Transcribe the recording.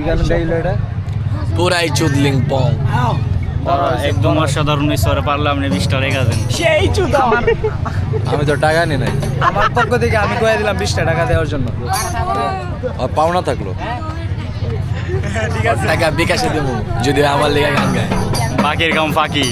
কি গান গাইলো এটা? পুরাই চুদলিং পং। একদম অসাধারণ ঈশ্বরে পারলাম না বিশটা রেখা দেন। সেই চুদ আমার। আমি তো টাকা নি নাই। আমার পক্ষ থেকে আমি কয়ে দিলাম বিশটা টাকা দেওয়ার জন্য। আর পাওনা থাকল? টাকা বিকাশে দেবো যদি আমার লেগে গান গায়। বাকির কাম ফাঁকি।